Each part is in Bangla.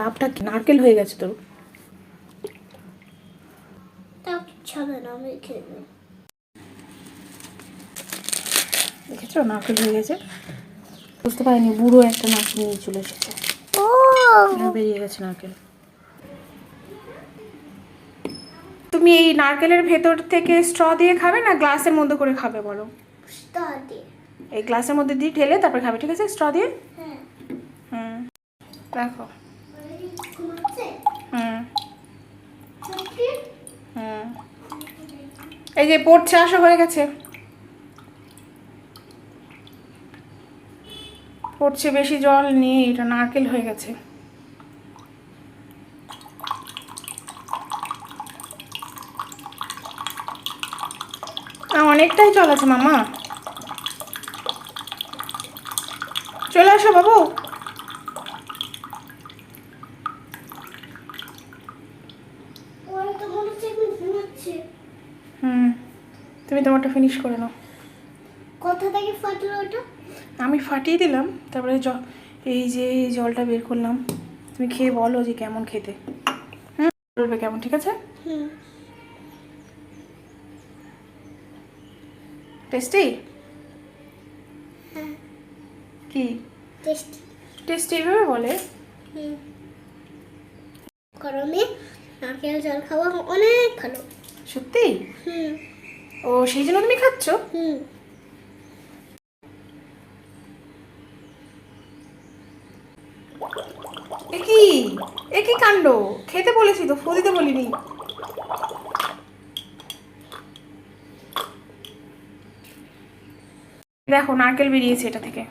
কাপটা কি নারকেল হয়ে গেছে তোর? দেখেছ? নারকেল হয়ে গেছে। বুঝতে পারিনি বুড়ো একটা নারকেল নিয়ে চলে এসেছে। বেরিয়ে গেছে নারকেল। তুমি এই নারকেলের ভেতর থেকে স্ট্র দিয়ে খাবে না গ্লাসের মধ্যে করে খাবে বলো? এই গ্লাসের মধ্যে দিয়ে ঢেলে তারপর খাবে ঠিক আছে? স্ট্র দিয়ে? হ্যাঁ। হুম। দেখো ঘুমাচ্ছে হুম। হুম। এই যে পড়ছে আসা হয়ে গেছে। পড়ছে বেশি জল নেই এটা নারকেল হয়ে গেছে। অনেকটাই জল আছে মামা। চলে আসো বাবু। হুম তুমি তোমারটা ফিনিশ করে নাও। কোথা থেকে ফাটলো ওটা? আমি ফাটিয়ে দিলাম তারপরে এই যে জলটা বের করলাম। তুমি খেয়ে বলো যে কেমন খেতে। হুম বলবে কেমন ঠিক আছে? হুম। টেস্টি হ্যাঁ। কি? টেস্ট টেস্টি এইভাবে বলে? গরমে নারকেল জল খাওয়া অনেক ভালো। সত্যি? ও সেই জন্য তুমি খাচ্ছ? একই একই কাণ্ড? খেতে বলেছি তো ফু দিতে বলিনি। দেখো নারকেল বেরিয়েছে এটা থেকে।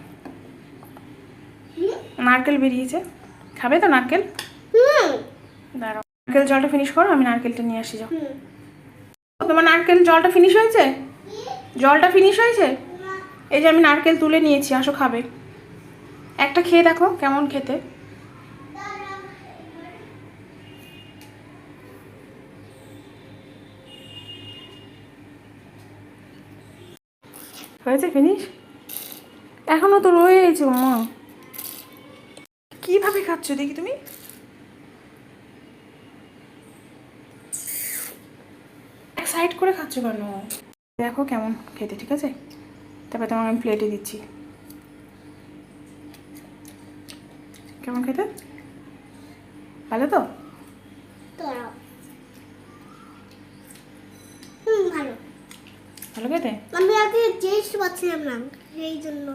নারকেল বেরিয়েছে। খাবে তো নারকেল? হুম। দাঁড়াও নারকেল জলটা ফিনিশ করো আমি নারকেলটা নিয়ে আসি যাও। তোমার নারকেল জলটা ফিনিশ হয়েছে? জলটা ফিনিশ হয়েছে? এই যে আমি নারকেল তুলে নিয়েছি আসো খাবে। একটা খেয়ে দেখো কেমন খেতে। হয়েছে ফিনিশ এখনও তো রয়েছে মা। কীভাবে খাচ্ছ দেখি তুমি? সাইড করে খাচ্ছ কেন? দেখো কেমন খেতে ঠিক আছে? তারপরে তোমাকে আমি প্লেটে দিচ্ছি। কেমন খেতে? ভালো তো? ভালো। ভালো খেতে? আমি আগে টেস্ট পাচ্ছিলাম না সেই জন্য।